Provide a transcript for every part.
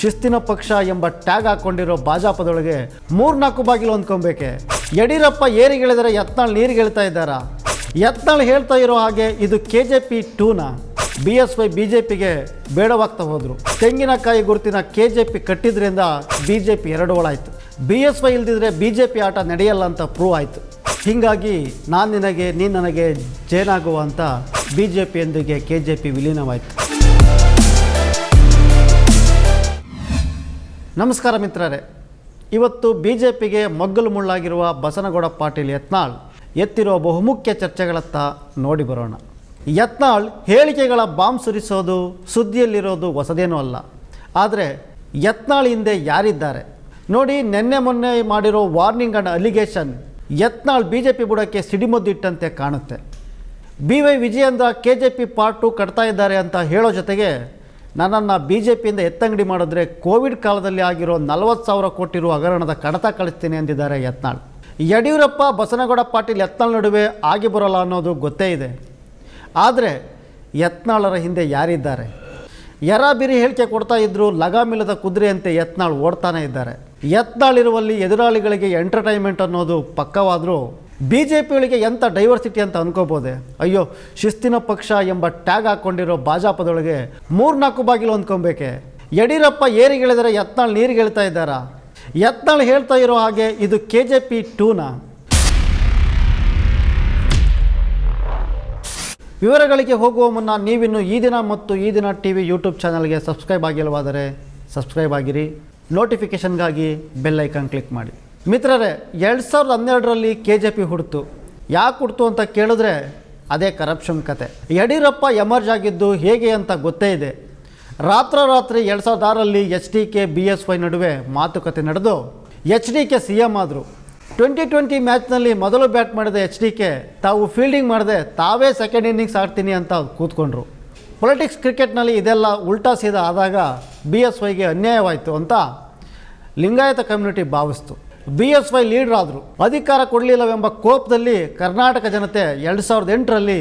ಶಿಸ್ತಿನ ಪಕ್ಷ ಎಂಬ ಟ್ಯಾಗ್ ಹಾಕೊಂಡಿರೋ ಭಾಜಪದೊಳಗೆ ಮೂರ್ನಾಲ್ಕು ಬಾಗಿಲು ಹೊಂದ್ಕೊಬೇಕೆ ಯಡಿಯೂರಪ್ಪ ಏರಿಗಿಳಿದರೆ ಯತ್ನಾಳ್ ನೀರಿಗಿಳ್ತಾ ಇದ್ದಾರಾ? ಯತ್ನಾಳ್ ಹೇಳ್ತಾ ಇರೋ ಹಾಗೆ ಇದು K J P ಟೂನ? B S Y B J ಪಿಗೆ ಬೇಡವಾಗ್ತಾ ಹೋದರು. ತೆಂಗಿನಕಾಯಿ ಗುರುತಿನ ಕೆ ಜೆ ಪಿ ಕಟ್ಟಿದ್ರಿಂದ ಬಿ ಜೆ ಪಿ ಎರಡುಗಳಾಯಿತು ಬಿ ಎಸ್ ವೈ ಇಲ್ದಿದ್ರೆ ಬಿ ಜೆ ಪಿ ಆಟ ನಡೆಯಲ್ಲ ಅಂತ ಪ್ರೂವ್ ಆಯಿತು. ಹೀಗಾಗಿ ನಾನು ನಿನಗೆ, ನೀನು ನನಗೆ ಜೇನಾಗುವ ಅಂತ ಬಿ ಜೆ ಪಿಯೊಂದಿಗೆ ಕೆ ಜೆ ಪಿ ವಿಲೀನವಾಯಿತು. ನಮಸ್ಕಾರ ಮಿತ್ರರೇ. ಇವತ್ತು ಬಿ ಜೆ ಪಿಗೆ ಮಗ್ಗಲು ಮುಳ್ಳಾಗಿರುವ ಬಸನಗೌಡ ಪಾಟೀಲ್ ಯತ್ನಾಳ್ ಎತ್ತಿರುವ ಬಹುಮುಖ್ಯ ಚರ್ಚೆಗಳತ್ತ ನೋಡಿ ಬರೋಣ. ಯತ್ನಾಳ್ ಹೇಳಿಕೆಗಳ ಬಾಂಬ್ ಸುರಿಸೋದು, ಸುದ್ದಿಯಲ್ಲಿರೋದು ಹೊಸದೇನೂ ಅಲ್ಲ. ಆದರೆ ಯತ್ನಾಳ್ ಹಿಂದೆ ಯಾರಿದ್ದಾರೆ? ನೋಡಿ ನಿನ್ನೆ ಮೊನ್ನೆ ಮಾಡಿರೋ warning and allegation Yatnal B J P ಬುಡಕ್ಕೆ ಸಿಡಿಮದ್ದಿಟ್ಟಂತೆ ಕಾಣುತ್ತೆ. B Y Vijayendra K J P part ಕಟ್ತಾ ಇದ್ದಾರೆ ಅಂತ ಹೇಳೋ ಜೊತೆಗೆ ನನ್ನನ್ನು ಬಿ ಜೆ ಪಿಯಿಂದ ಎತ್ತಂಗಡಿ ಮಾಡಿದ್ರೆ ಕೋವಿಡ್ ಕಾಲದಲ್ಲಿ ಆಗಿರೋ ನಲವತ್ತು ಸಾವಿರ ಕೋಟಿ ರು ಹಗರಣದ ಕಡತ ಕಳಿಸ್ತೀನಿ ಅಂದಿದ್ದಾರೆ ಯತ್ನಾಳ್. ಯಡಿಯೂರಪ್ಪ, ಬಸನಗೌಡ ಪಾಟೀಲ್ ಯತ್ನಾಳ್ ನಡುವೆ ಆಗಿ ಬರೋಲ್ಲ ಅನ್ನೋದು ಗೊತ್ತೇ ಇದೆ. ಆದರೆ ಯತ್ನಾಳರ ಹಿಂದೆ ಯಾರಿದ್ದಾರೆ? ಯರಾಬಿರಿ ಹೇಳಿಕೆ ಕೊಡ್ತಾ ಇದ್ರು ಲಗಾಮಿಲ್ಲದ ಕುದುರೆಯಂತೆ ಯತ್ನಾಳ್ ಓಡ್ತಾನೆ ಇದ್ದಾರೆ. ಯತ್ನಾಳ್ ಇರುವಲ್ಲಿ ಎದುರಾಳಿಗಳಿಗೆ ಎಂಟರ್ಟೈನ್ಮೆಂಟ್ ಅನ್ನೋದು ಪಕ್ಕವಾದರೂ ಬಿ ಜೆ ಪಿಗಳಿಗೆ ಎಂಥ ಡೈವರ್ಸಿಟಿ ಅಂತ ಅನ್ಕೋಬೋದೆ? ಅಯ್ಯೋ, ಶಿಸ್ತಿನ ಪಕ್ಷ ಎಂಬ ಟ್ಯಾಗ್ ಹಾಕ್ಕೊಂಡಿರೋ ಭಾಜಪದೊಳಗೆ ಮೂರ್ನಾಲ್ಕು ಬಾಗಿಲು ಹೊಂದ್ಕೊಬೇಕೆ? ಯಡಿಯೂರಪ್ಪ ಏರಿಗಿಳಿದರೆ ಯತ್ನಾಳ್ ನೀರಿಗಿಳ್ತಾ ಇದ್ದಾರಾ? ಯತ್ನಾಳ್ ಹೇಳ್ತಾ ಇರೋ ಹಾಗೆ ಇದು ಕೆ ಜೆ ಪಿ ಟೂನ? ವಿವರಗಳಿಗೆ ಹೋಗುವ ಮುನ್ನ ನೀವಿನ್ನು ಈ ದಿನ ಮತ್ತು Ee Dina T V YouTube ಚಾನಲ್ಗೆ ಸಬ್ಸ್ಕ್ರೈಬ್ ಆಗಿಲ್ಲವಾದರೆ ಸಬ್ಸ್ಕ್ರೈಬ್ ಆಗಿರಿ. ನೋಟಿಫಿಕೇಷನ್ಗಾಗಿ ಬೆಲ್ ಐಕಾನ್ ಕ್ಲಿಕ್ ಮಾಡಿ. ಮಿತ್ರರೇ, ಎರಡು ಸಾವಿರದ ಹನ್ನೆರಡರಲ್ಲಿ ಕೆ ಜೆ ಪಿ ಹುಡ್ತು. ಯಾಕೆ ಹುಡ್ತು ಅಂತ ಕೇಳಿದ್ರೆ ಅದೇ ಕರಪ್ಷನ್ ಕತೆ. ಯಡಿಯೂರಪ್ಪ ಎಮರ್ಜ್ ಆಗಿದ್ದು ಹೇಗೆ ಅಂತ ಗೊತ್ತೇ ಇದೆ. ರಾತ್ರೋರಾತ್ರಿ ಎರಡು ಸಾವಿರದ ಆರರಲ್ಲಿ H D K, B S Y ನಡುವೆ ಮಾತುಕತೆ ನಡೆದು H D K C M ಆದರು. ಟ್ವೆಂಟಿ ಟ್ವೆಂಟಿ ಮ್ಯಾಚ್ನಲ್ಲಿ ಮೊದಲು ಬ್ಯಾಟ್ ಮಾಡಿದ ಎಚ್ ಡಿ ಕೆ ತಾವು ಫೀಲ್ಡಿಂಗ್ ಮಾಡಿದೆ ತಾವೇ ಸೆಕೆಂಡ್ ಇನ್ನಿಂಗ್ಸ್ ಆಡ್ತೀನಿ ಅಂತ ಕೂತ್ಕೊಂಡ್ರು. ಪೊಲಿಟಿಕ್ಸ್ ಕ್ರಿಕೆಟ್ನಲ್ಲಿ ಇದೆಲ್ಲ ಉಲ್ಟಾ ಸೀದಾ ಆದಾಗ ಬಿ ಎಸ್ ವೈಗೆ ಅನ್ಯಾಯವಾಯಿತು ಅಂತ ಲಿಂಗಾಯತ ಕಮ್ಯುನಿಟಿ ಭಾವಿಸ್ತು. ಬಿ ಎಸ್ ವೈ ಲೀಡರ್ ಆದರು. ಅಧಿಕಾರ ಕೊಡಲಿಲ್ಲವೆಂಬ ಕೋಪದಲ್ಲಿ ಕರ್ನಾಟಕ ಜನತೆ ಎರಡು ಸಾವಿರದ ಎಂಟರಲ್ಲಿ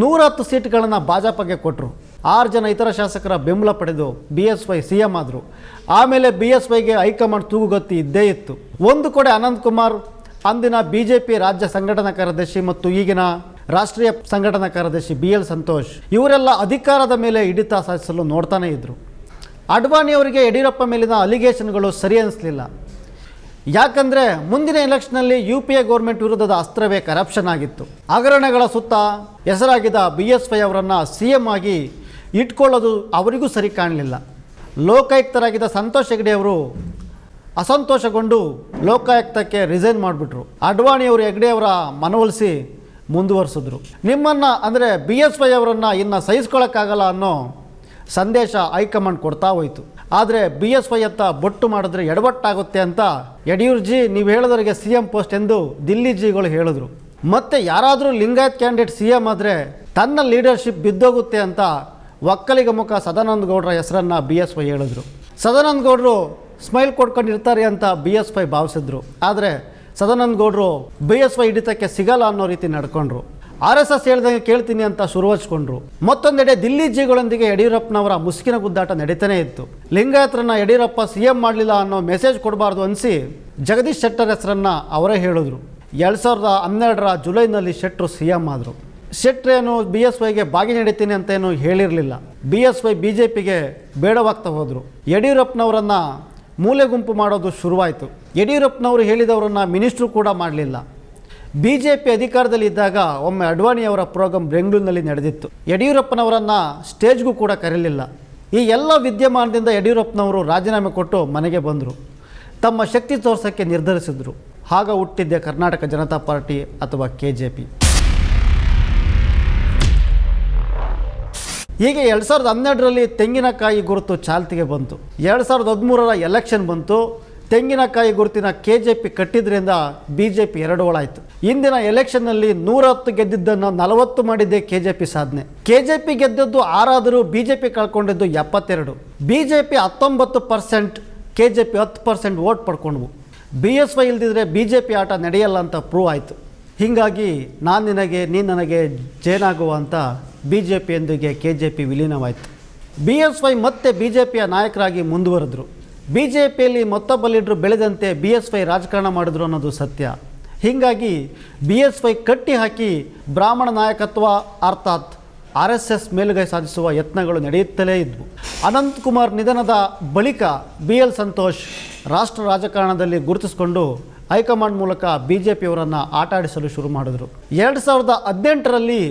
ನೂರತ್ತು ಸೀಟ್ಗಳನ್ನು ಭಾಜಪಗೆ ಕೊಟ್ಟರು ಆರು ಜನ ಇತರ ಶಾಸಕರ ಬೆಂಬಲ ಪಡೆದು B S Y C M ಆದರು. ಆಮೇಲೆ ಬಿ ಎಸ್ ವೈಗೆ ಹೈಕಮಾಂಡ್ ತೂಗುಗತ್ತಿ ಇದ್ದೇ ಇತ್ತು. ಒಂದು ಕಡೆ ಅನಂತಕುಮಾರ್ ಅಂದಿನ ಬಿ ಜೆ ಪಿ ರಾಜ್ಯ ಸಂಘಟನಾ ಕಾರ್ಯದರ್ಶಿ ಮತ್ತು ಈಗಿನ ರಾಷ್ಟ್ರೀಯ ಸಂಘಟನಾ ಕಾರ್ಯದರ್ಶಿ ಬಿ ಎಲ್ ಸಂತೋಷ್, ಇವರೆಲ್ಲ ಅಧಿಕಾರದ ಮೇಲೆ ಹಿಡಿತ ಸಾಧಿಸಲು ನೋಡ್ತಾನೇ ಇದ್ದರು ಅಡ್ವಾಣಿಯವರಿಗೆ ಯಡಿಯೂರಪ್ಪ ಮೇಲಿನ ಅಲಿಗೇಷನ್ಗಳು ಸರಿ ಅನಿಸ್ಲಿಲ್ಲ. ಯಾಕಂದರೆ ಮುಂದಿನ ಎಲೆಕ್ಷನ್ನಲ್ಲಿ ಯು ಪಿ ಎ ಗೌರ್ಮೆಂಟ್ ವಿರುದ್ಧದ ಅಸ್ತ್ರವೇ ಕರಪ್ಷನ್ ಆಗಿತ್ತು. ಹಗರಣಗಳ ಸುತ್ತ ಹೆಸರಾಗಿದ್ದ ಬಿ ಎಸ್ ವೈ ಅವರನ್ನು ಸಿ ಎಂ ಆಗಿ ಇಟ್ಕೊಳ್ಳೋದು ಅವರಿಗೂ ಸರಿ ಕಾಣಲಿಲ್ಲ. ಲೋಕಾಯುಕ್ತರಾಗಿದ್ದ ಸಂತೋಷ್ ಹೆಗ್ಡೆ ಅವರು ಅಸಂತೋಷಗೊಂಡು ಲೋಕಾಯುಕ್ತಕ್ಕೆ ರಿಸೈನ್ ಮಾಡಿಬಿಟ್ರು. ಅಡ್ವಾಣಿಯವರು ಹೆಗ್ಡೆ ಅವರ ಮನವೊಲಿಸಿ ಮುಂದುವರಿಸಿದ್ರು. ನಿಮ್ಮನ್ನು ಅಂದರೆ ಬಿ ಎಸ್ ವೈ ಅವರನ್ನು ಇನ್ನು ಸಹಿಸ್ಕೊಳ್ಳೋಕ್ಕಾಗಲ್ಲ ಅನ್ನೋ ಸಂದೇಶ ಹೈಕಮಾಂಡ್ ಕೊಡ್ತಾ ಹೋಯಿತು. ಆದರೆ ಬಿ ಎಸ್ ವೈ ಅಂತ ಬೊಟ್ಟು ಮಾಡಿದ್ರೆ ಎಡವಟ್ಟಾಗುತ್ತೆ ಅಂತ ಯಡಿಯೂರ್ಜಿ, ನೀವು ಹೇಳಿದವರಿಗೆ ಸಿ ಎಂ ಪೋಸ್ಟ್ ಎಂದು ದಿಲ್ಲಿ ಜಿಗಳು ಹೇಳಿದ್ರು. ಮತ್ತೆ ಯಾರಾದರೂ ಲಿಂಗಾಯತ್ ಕ್ಯಾಂಡಿಡೇಟ್ ಸಿ ಎಂ ಆದರೆ ತನ್ನ ಲೀಡರ್ಶಿಪ್ ಬಿದ್ದೋಗುತ್ತೆ ಅಂತ ಒಕ್ಕಲಿಗ ಮುಖ ಸದಾನಂದ ಗೌಡರ ಹೆಸರನ್ನು ಬಿ ಎಸ್ ವೈ ಹೇಳಿದ್ರು. ಸದಾನಂದ ಗೌಡರು ಸ್ಮೈಲ್ ಕೊಡ್ಕೊಂಡಿರ್ತಾರೆ ಅಂತ ಬಿ ಎಸ್ ವೈ ಭಾವಿಸಿದ್ರು. ಆದರೆ ಸದಾನಂದ ಗೌಡರು ಬಿ ಎಸ್ ವೈ ಹಿಡಿತಕ್ಕೆ ಸಿಗಲ್ಲ ಅನ್ನೋ ರೀತಿ ನಡ್ಕೊಂಡ್ರು. ಆರ್ ಎಸ್ ಎಸ್ ಹೇಳ್ದಂಗೆ ಕೇಳ್ತೀನಿ ಅಂತ ಶುರು ಹಚ್ಕೊಂಡ್ರು ಮತ್ತೊಂದೆಡೆ ದಿಲ್ಲಿ ಜಿಗಳೊಂದಿಗೆ ಯಡಿಯೂರಪ್ಪನವರ ಮುಸುಕಿನ ಗುದ್ದಾಟ ನಡೀತಾನೆ ಇತ್ತು. ಲಿಂಗಾಯತರನ್ನ ಯಡಿಯೂರಪ್ಪ ಸಿ ಎಂ ಮಾಡಲಿಲ್ಲ ಅನ್ನೋ ಮೆಸೇಜ್ ಕೊಡಬಾರ್ದು ಅನಿಸಿ ಜಗದೀಶ್ ಶೆಟ್ಟರ್ ಹೆಸರನ್ನ ಅವರೇ ಹೇಳಿದ್ರು. ಎರಡು ಸಾವಿರದ ಹನ್ನೆರಡರ ಜುಲೈನಲ್ಲಿ ಶೆಟ್ಟರು ಸಿ ಎಂ ಆದರು. ಶೆಟ್ಟರೇನು ಬಿ ಎಸ್ ವೈಗೆ ಬಾಗಿ ನಡೀತೀನಿ ಅಂತ ಏನು ಹೇಳಿರಲಿಲ್ಲ. B S Y B J ಪಿಗೆ ಬೇಡವಾಗ್ತಾ ಹೋದರು. ಯಡಿಯೂರಪ್ಪನವರನ್ನ ಮೂಲೆ ಗುಂಪು ಮಾಡೋದು ಶುರುವಾಯಿತು. ಯಡಿಯೂರಪ್ಪನವರು ಹೇಳಿದವರನ್ನ ಮಿನಿಸ್ಟ್ರು ಕೂಡ ಮಾಡಲಿಲ್ಲ. ಬಿ ಜೆ ಪಿ ಅಧಿಕಾರದಲ್ಲಿ ಇದ್ದಾಗ ಒಮ್ಮೆ ಅಡ್ವಾಣಿಯವರ ಪ್ರೋಗ್ರಾಮ್ ಬೆಂಗಳೂರಿನಲ್ಲಿ ನಡೆದಿತ್ತು. ಯಡಿಯೂರಪ್ಪನವರನ್ನು ಸ್ಟೇಜ್ಗೂ ಕೂಡ ಕರೀಲಿಲ್ಲ. ಈ ಎಲ್ಲ ವಿದ್ಯಮಾನದಿಂದ ಯಡಿಯೂರಪ್ಪನವರು ರಾಜೀನಾಮೆ ಕೊಟ್ಟು ಮನೆಗೆ ಬಂದರು. ತಮ್ಮ ಶಕ್ತಿ ತೋರ್ಸೋಕ್ಕೆ ನಿರ್ಧರಿಸಿದರು. ಆಗ ಹುಟ್ಟಿದ್ದೆ ಕರ್ನಾಟಕ ಜನತಾ ಪಾರ್ಟಿ ಅಥವಾ ಕೆ ಜೆ ಪಿ ಹೀಗೆ ಎರಡು ಸಾವಿರದ ಹನ್ನೆರಡರಲ್ಲಿ ತೆಂಗಿನಕಾಯಿ ಗುರುತು ಚಾಲ್ತಿಗೆ ಬಂತು. ಎರಡು ಸಾವಿರದ ಹದಿಮೂರರ ಎಲೆಕ್ಷನ್ ಬಂತು. ತೆಂಗಿನಕಾಯಿ ಗುರುತಿನ ಕೆ ಜೆ ಪಿ ಕಟ್ಟಿದ್ರಿಂದ ಬಿ ಜೆ ಪಿ ಎರಡುಗಳಾಯಿತು ಇಂದಿನ ಎಲೆಕ್ಷನ್ನಲ್ಲಿ ನೂರ ಹತ್ತು ಗೆದ್ದಿದ್ದನ್ನು ನಲವತ್ತು ಮಾಡಿದ್ದೆ ಕೆ ಜೆ ಪಿ ಸಾಧನೆ. ಕೆ ಜೆ ಪಿ ಗೆದ್ದದ್ದು ಆರಾದರೂ ಬಿ ಜೆ ಪಿ ಕಳ್ಕೊಂಡಿದ್ದು ಎಪ್ಪತ್ತೆರಡು. ಬಿ ಜೆ ಪಿ ಹತ್ತೊಂಬತ್ತು ಪರ್ಸೆಂಟ್ ಕೆ ಜೆ ಪಿ ಹತ್ತು ಪರ್ಸೆಂಟ್ ವೋಟ್ ಪಡ್ಕೊಂಡ್ವು. ಬಿ ಎಸ್ ವೈ ಇಲ್ದಿದ್ರೆ ಬಿ ಜೆ ಪಿ ಆಟ ನಡೆಯಲ್ಲ ಅಂತ ಪ್ರೂವ್ ಆಯಿತು. ಹೀಗಾಗಿ ನಾನು ನಿನಗೆ ನೀ ನನಗೆ ಜೇನಾಗುವ ಅಂತ ಬಿ ಜೆ ಪಿಯೊಂದಿಗೆ ಕೆ ಜೆ ಪಿ ವಿಲೀನವಾಯಿತು. ಬಿ ಎಸ್ ವೈ ಮತ್ತೆ ಬಿ ಜೆ ಪಿಯ ನಾಯಕರಾಗಿ ಮುಂದುವರೆದರು. ಬಿ ಜೆ ಪಿಯಲ್ಲಿ ಮತ್ತೊಬ್ಬ ಲೀಡ್ರು ಬೆಳೆದಂತೆ ಬಿ ಎಸ್ ವೈ ರಾಜಕಾರಣ ಮಾಡಿದ್ರು ಅನ್ನೋದು ಸತ್ಯ. ಹೀಗಾಗಿ ಬಿ ಎಸ್ ವೈ ಕಟ್ಟಿ ಹಾಕಿ ಬ್ರಾಹ್ಮಣ ನಾಯಕತ್ವ ಅರ್ಥಾತ್ ಆರ್ ಎಸ್ ಎಸ್ ಮೇಲುಗೈ ಸಾಧಿಸುವ ಯತ್ನಗಳು ನಡೆಯುತ್ತಲೇ ಇದ್ವು. ಅನಂತಕುಮಾರ್ ನಿಧನದ ಬಳಿಕ ಬಿ ಎಲ್ ಸಂತೋಷ್ ರಾಷ್ಟ್ರ ರಾಜಕಾರಣದಲ್ಲಿ ಗುರುತಿಸಿಕೊಂಡು ಹೈಕಮಾಂಡ್ ಮೂಲಕ ಬಿ ಜೆ ಪಿಯವರನ್ನು ಆಟಾಡಿಸಲು ಶುರು ಮಾಡಿದರು. ಎರಡು ಸಾವಿರದ ಹದಿನೆಂಟರಲ್ಲಿ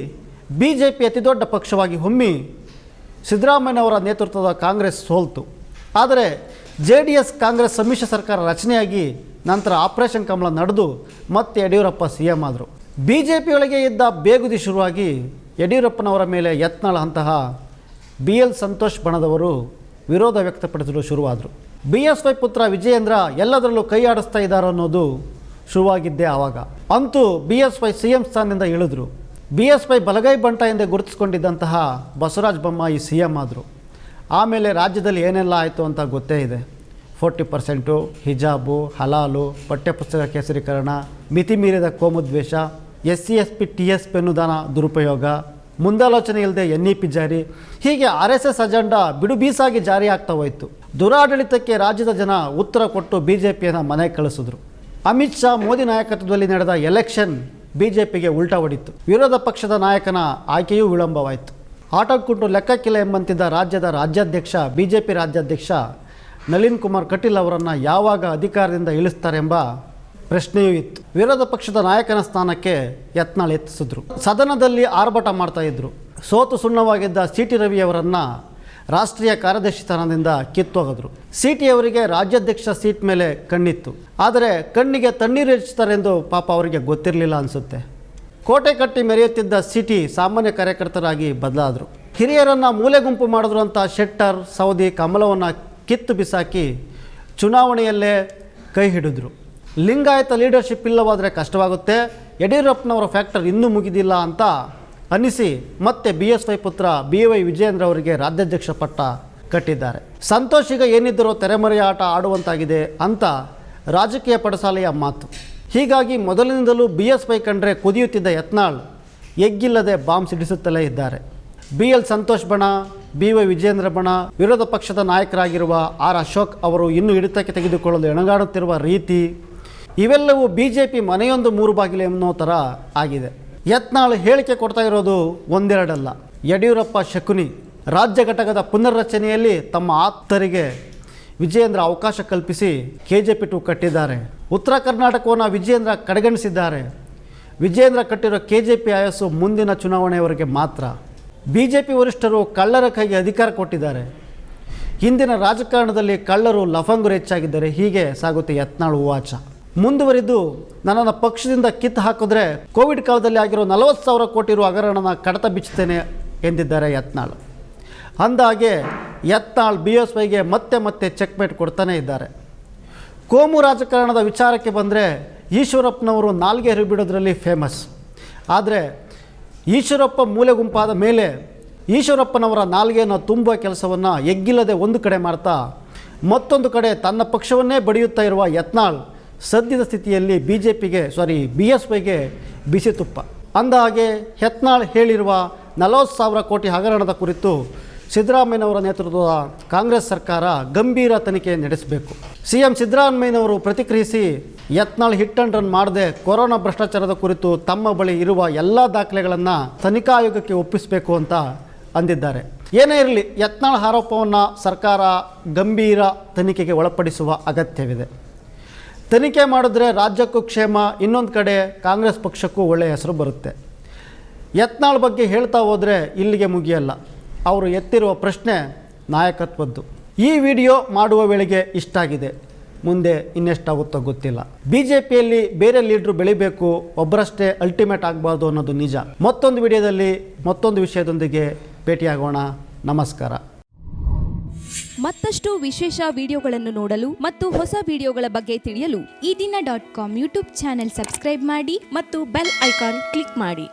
ಬಿ ಜೆ ಪಿ ಅತಿದೊಡ್ಡ ಪಕ್ಷವಾಗಿ ಹೊಮ್ಮಿ ಸಿದ್ದರಾಮಯ್ಯನವರ ನೇತೃತ್ವದ ಕಾಂಗ್ರೆಸ್ ಸೋಲ್ತು. ಆದರೆ ಜೆ ಡಿ ಎಸ್ ಕಾಂಗ್ರೆಸ್ ಸಮ್ಮಿಶ್ರ ಸರ್ಕಾರ ರಚನೆಯಾಗಿ ನಂತರ ಆಪರೇಷನ್ ಕಮಲ ನಡೆದು ಮತ್ತೆ ಯಡಿಯೂರಪ್ಪ ಸಿ ಎಂ ಆದರು. ಬಿ ಜೆ ಪಿಯೊಳಗೆ ಇದ್ದ ಬೇಗುದಿ ಶುರುವಾಗಿ ಯಡಿಯೂರಪ್ಪನವರ ಮೇಲೆ ಯತ್ನಾಳ ಅಂತಹ ಬಿ ಎಲ್ ಸಂತೋಷ್ ಬಣದವರು ವಿರೋಧ ವ್ಯಕ್ತಪಡಿಸಲು ಶುರುವಾದರು. ಬಿ ಎಸ್ ವೈ ಪುತ್ರ ವಿಜಯೇಂದ್ರ ಎಲ್ಲದರಲ್ಲೂ ಕೈ ಆಡಿಸ್ತಾ ಇದ್ದಾರೆ ಅನ್ನೋದು ಶುರುವಾಗಿದ್ದೆ ಆವಾಗ. ಅಂತೂ B S Y C M ಸ್ಥಾನದಿಂದ ಇಳಿದ್ರು. ಬಿ ಎಸ್ ವೈ ಬಲಗೈ ಬಂಟ ಎಂದೇ ಗುರುತಿಸಿಕೊಂಡಿದ್ದಂತಹ ಬಸವರಾಜ ಬೊಮ್ಮಾಯಿ ಸಿ ಎಂ ಆದರು. ಆಮೇಲೆ ರಾಜ್ಯದಲ್ಲಿ ಏನೆಲ್ಲ ಆಯಿತು ಅಂತ ಗೊತ್ತೇ ಇದೆ. ಫೋರ್ಟಿ ಪರ್ಸೆಂಟು ಹಿಜಾಬು, ಹಲಾಲು ಪಠ್ಯಪುಸ್ತಕ ಕೇಸರೀಕರಣ ಮಿತಿ ಮೀರಿದ ಕೋಮುದ್ವೇಷ S C S P T S P ಅನುದಾನ ದುರುಪಯೋಗ, ಮುಂದಾಲೋಚನೆ ಇಲ್ಲದೆ ಎನ್ ಇ ಪಿ ಜಾರಿ, ಹೀಗೆ ಆರ್ ಎಸ್ ಎಸ್ ಅಜೆಂಡಾ ಬಿಡು ಬೀಸಾಗಿ ಜಾರಿ ಆಗ್ತಾ ಹೋಯಿತು. ದುರಾಡಳಿತಕ್ಕೆ ರಾಜ್ಯದ ಜನ ಉತ್ತರ ಕೊಟ್ಟು ಬಿ ಜೆ ಪಿಯನ್ನು ಮನೆಗೆ ಕಳಿಸಿದ್ರು. ಅಮಿತ್ ಶಾ ಮೋದಿ ನಾಯಕತ್ವದಲ್ಲಿ ನಡೆದ ಎಲೆಕ್ಷನ್ ಬಿ ಜೆ ಪಿಗೆ ಉಲ್ಟಾ ಹೊಡಿತು ವಿರೋಧ ಪಕ್ಷದ ನಾಯಕನ ಆಯ್ಕೆಯೂ ವಿಳಂಬವಾಯಿತು. ಆಟಕ್ಕುಂಟು ಲೆಕ್ಕಕ್ಕಿಲ್ಲ ಎಂಬಂತಿದ್ದ ರಾಜ್ಯದ ರಾಜ್ಯಾಧ್ಯಕ್ಷ ಬಿ ಜೆ ಪಿ ರಾಜ್ಯಾಧ್ಯಕ್ಷ ನಳಿನ್ ಕುಮಾರ್ ಕಟೀಲ್ ಅವರನ್ನು ಯಾವಾಗ ಅಧಿಕಾರದಿಂದ ಇಳಿಸ್ತಾರೆಂಬ ಪ್ರಶ್ನೆಯೂ ಇತ್ತು. ವಿರೋಧ ಪಕ್ಷದ ನಾಯಕನ ಸ್ಥಾನಕ್ಕೆ ಯತ್ನಾಳ್ ಎತ್ತಿಸಿದ್ರು ಸದನದಲ್ಲಿ ಆರ್ಭಟ ಮಾಡ್ತಾ ಇದ್ರು. ಸೋತು ಸುಣ್ಣವಾಗಿದ್ದ ಸಿ ಟಿ ರವಿಯವರನ್ನು ರಾಷ್ಟ್ರೀಯ ಕಾರ್ಯದರ್ಶಿ ಸ್ಥಾನದಿಂದ ಕಿತ್ತೋಗಿದ್ರು ಸಿ ಟಿ ಅವರಿಗೆ ರಾಜ್ಯಾಧ್ಯಕ್ಷ ಸೀಟ್ ಮೇಲೆ ಕಣ್ಣಿತ್ತು. ಆದರೆ ಕಣ್ಣಿಗೆ ತಣ್ಣೀರು ಹೆಚ್ಚುತ್ತಾರೆಂದು ಪಾಪ ಅವರಿಗೆ ಗೊತ್ತಿರಲಿಲ್ಲ ಅನಿಸುತ್ತೆ. ಕೋಟೆ ಕಟ್ಟಿ ಮೆರೆಯುತ್ತಿದ್ದ ಸಿಟಿ ಸಾಮಾನ್ಯ ಕಾರ್ಯಕರ್ತರಾಗಿ ಬದಲಾದರು. ಹಿರಿಯರನ್ನು ಮೂಲೆ ಗುಂಪು ಮಾಡಿದ್ರು ಅಂತ ಶೆಟ್ಟರ್ ಸೌದಿ ಕಮಲವನ್ನು ಕಿತ್ತು ಬಿಸಾಕಿ ಚುನಾವಣೆಯಲ್ಲೇ ಕೈ ಹಿಡಿದ್ರು. ಲಿಂಗಾಯತ ಲೀಡರ್ಶಿಪ್ ಇಲ್ಲವಾದರೆ ಕಷ್ಟವಾಗುತ್ತೆ, ಯಡಿಯೂರಪ್ಪನವರ ಫ್ಯಾಕ್ಟರ್ ಇನ್ನೂ ಮುಗಿದಿಲ್ಲ ಅಂತ ಅನ್ನಿಸಿ ಮತ್ತೆ ಬಿ ಎಸ್ ವೈ ಪುತ್ರ ಬಿ ವೈ ವಿಜಯೇಂದ್ರ ಅವರಿಗೆ ರಾಜ್ಯಾಧ್ಯಕ್ಷ ಪಟ್ಟ ಕಟ್ಟಿದ್ದಾರೆ. ಸಂತೋಷಿಗ ಏನಿದ್ದರೂ ತೆರೆಮರೆಯ ಆಟ ಆಡುವಂತಾಗಿದೆ ಅಂತ ರಾಜಕೀಯ ಪಡಸಾಲೆಯ ಮಾತು. ಹೀಗಾಗಿ ಮೊದಲಿನಿಂದಲೂ ಬಿ ಎಸ್ ವೈ ಕಂಡ್ರೆ ಕುದಿಯುತ್ತಿದ್ದ ಯತ್ನಾಳ್ ಎಗ್ಗಿಲ್ಲದೆ ಬಾಂಬ್ ಸಿಡಿಸುತ್ತಲೇ ಇದ್ದಾರೆ. ಬಿ ಎಲ್ ಸಂತೋಷ್ ಬಣ, ಬಿ ವೈ ವಿಜೇಂದ್ರ ಬಣ, ವಿರೋಧ ಪಕ್ಷದ ನಾಯಕರಾಗಿರುವ ಆರ್ ಅಶೋಕ್ ಅವರು ಇನ್ನೂ ಹಿಡಿತಕ್ಕೆ ತೆಗೆದುಕೊಳ್ಳಲು ಎಣಗಾಡುತ್ತಿರುವ ರೀತಿ ಇವೆಲ್ಲವೂ ಬಿ ಜೆ ಪಿ ಮನೆಯೊಂದು ಮೂರು ಬಾಗಿಲು ಎನ್ನೋ ಥರ ಆಗಿದೆ. ಯತ್ನಾಳ್ ಹೇಳಿಕೆ ಕೊಡ್ತಾ ಇರೋದು ಒಂದೆರಡಲ್ಲ. ಯಡಿಯೂರಪ್ಪ ಶಕುನಿ ರಾಜ್ಯ ಘಟಕದ ಪುನರ್ರಚನೆಯಲ್ಲಿ ತಮ್ಮ ಆಪ್ತರಿಗೆ ವಿಜಯೇಂದ್ರ ಅವಕಾಶ ಕಲ್ಪಿಸಿ ಕೆ ಜೆ ಪಿ ಟು ಕಟ್ಟಿದ್ದಾರೆ. ಉತ್ತರ ಕರ್ನಾಟಕವನ್ನು ವಿಜಯೇಂದ್ರ ಕಡೆಗಣಿಸಿದ್ದಾರೆ. ವಿಜಯೇಂದ್ರ ಕಟ್ಟಿರೋ ಕೆ ಜೆ ಪಿ ಆಯಸ್ಸು ಮುಂದಿನ ಚುನಾವಣೆಯವರೆಗೆ ಮಾತ್ರ. ಬಿ ಜೆ ಪಿ ವರಿಷ್ಠರು ಕಳ್ಳರ ಕೈಗೆ ಅಧಿಕಾರ ಕೊಟ್ಟಿದ್ದಾರೆ. ಹಿಂದಿನ ರಾಜಕಾರಣದಲ್ಲಿ ಕಳ್ಳರು ಲಫಂಗರು ಹೆಚ್ಚಾಗಿದ್ದಾರೆ ಹೀಗೆ ಸಾಗುತ್ತೆ ಯತ್ನಾಳ್ ಉವಾಚ ಮುಂದುವರಿದು ನನ್ನನ್ನು ಪಕ್ಷದಿಂದ ಕಿತ್ತು ಹಾಕಿದ್ರೆ ಕೋವಿಡ್ ಕಾಲದಲ್ಲಿ ಆಗಿರೋ ನಲವತ್ತು ಸಾವಿರ ಕೋಟಿ ರು ಹಗರಣನ ಕಡತ ಬಿಚ್ಚುತ್ತೇನೆ ಎಂದಿದ್ದಾರೆ ಯತ್ನಾಳ್. ಅಂದಾಗೆ ಯತ್ನಾಳ್ ಬಿ ಎಸ್ ವೈಗೆ ಮತ್ತೆ ಮತ್ತೆ ಚೆಕ್ಮೇಟ್ ಕೊಡ್ತಾನೇ ಇದ್ದಾರೆ. ಕೋಮು ರಾಜಕಾರಣದ ವಿಚಾರಕ್ಕೆ ಬಂದರೆ ಈಶ್ವರಪ್ಪನವರು ನಾಲ್ಗೆ ಹರಿಬಿಡೋದ್ರಲ್ಲಿ ಫೇಮಸ್ ಆದರೆ ಈಶ್ವರಪ್ಪ ಮೂಲೆ ಗುಂಪಾದ ಮೇಲೆ ಈಶ್ವರಪ್ಪನವರ ನಾಲ್ಗೆಯನ್ನು ತುಂಬುವ ಕೆಲಸವನ್ನು ಎಗ್ಗಿಲ್ಲದೆ ಒಂದು ಕಡೆ ಮಾಡ್ತಾ ಮತ್ತೊಂದು ಕಡೆ ತನ್ನ ಪಕ್ಷವನ್ನೇ ಬಡಿಯುತ್ತಾ ಇರುವ ಯತ್ನಾಳ್ ಸದ್ಯದ ಸ್ಥಿತಿಯಲ್ಲಿ ಬಿ ಜೆ ಪಿಗೆ ಸಾರಿ ಬಿ ಎಸ್ ವೈಗೆ ಬಿಸಿ ತುಪ್ಪ. ಅಂದ ಹಾಗೆ ಯತ್ನಾಳ್ ಹೇಳಿರುವ ನಲವತ್ತು ಸಾವಿರ ಕೋಟಿ ಹಗರಣದ ಕುರಿತು ಸಿದ್ದರಾಮಯ್ಯನವರ ನೇತೃತ್ವದ ಕಾಂಗ್ರೆಸ್ ಸರ್ಕಾರ ಗಂಭೀರ ತನಿಖೆ ನಡೆಸಬೇಕು. ಸಿ ಎಂ ಸಿದ್ದರಾಮಯ್ಯನವರು ಪ್ರತಿಕ್ರಿಯಿಸಿ, ಯತ್ನಾಳ್ ಹಿಟ್ ಅಂಡ್ ರನ್ ಮಾಡದೆ ಕೊರೋನಾ ಭ್ರಷ್ಟಾಚಾರದ ಕುರಿತು ತಮ್ಮ ಬಳಿ ಇರುವ ಎಲ್ಲ ದಾಖಲೆಗಳನ್ನು ತನಿಖಾ ಆಯೋಗಕ್ಕೆ ಒಪ್ಪಿಸಬೇಕು ಅಂತ ಅಂದಿದ್ದಾರೆ. ಏನೇ ಇರಲಿ, ಯತ್ನಾಳ್ ಆರೋಪವನ್ನು ಸರ್ಕಾರ ಗಂಭೀರ ತನಿಖೆಗೆ ಒಳಪಡಿಸುವ ಅಗತ್ಯವಿದೆ. ತನಿಖೆ ಮಾಡಿದ್ರೆ ರಾಜ್ಯಕ್ಕೂ ಕ್ಷೇಮ, ಇನ್ನೊಂದು ಕಡೆ ಕಾಂಗ್ರೆಸ್ ಪಕ್ಷಕ್ಕೂ ಒಳ್ಳೆಯ ಹೆಸರು ಬರುತ್ತೆ. ಯತ್ನಾಳ್ ಬಗ್ಗೆ ಹೇಳ್ತಾ ಹೋದರೆ ಇಲ್ಲಿಗೆ ಮುಗಿಯಲ್ಲ. ಅವರು ಎತ್ತಿರುವ ಪ್ರಶ್ನೆ ನಾಯಕತ್ವದ್ದು. ಈ ವಿಡಿಯೋ ಮಾಡುವ ವೇಳೆಗೆ ಇಷ್ಟಾಗಿದೆ ಮುಂದೆ ಇನ್ನೆಷ್ಟಾಗುತ್ತೋ ಗೊತ್ತಿಲ್ಲ. ಬಿ ಜೆ ಪಿಯಲ್ಲಿ ಬೇರೆ ಲೀಡ್ರು ಬೆಳಿಬೇಕು ಒಬ್ಬರಷ್ಟೇ ಅಲ್ಟಿಮೇಟ್ ಆಗಬಾರ್ದು ಅನ್ನೋದು ನಿಜ. ಮತ್ತೊಂದು ವಿಡಿಯೋದಲ್ಲಿ ಮತ್ತೊಂದು ವಿಷಯದೊಂದಿಗೆ ಭೇಟಿಯಾಗೋಣ. ನಮಸ್ಕಾರ. ಮತ್ತಷ್ಟು ವಿಶೇಷ ವಿಡಿಯೋಗಳನ್ನು ನೋಡಲು ಮತ್ತು ಹೊಸ ವಿಡಿಯೋಗಳ ಬಗ್ಗೆ ತಿಳಿಯಲು Ee Dina dot com YouTube channel subscribe ಮಾಡಿ ಮತ್ತು ಬೆಲ್ ಐಕಾನ್ ಕ್ಲಿಕ್ ಮಾಡಿ.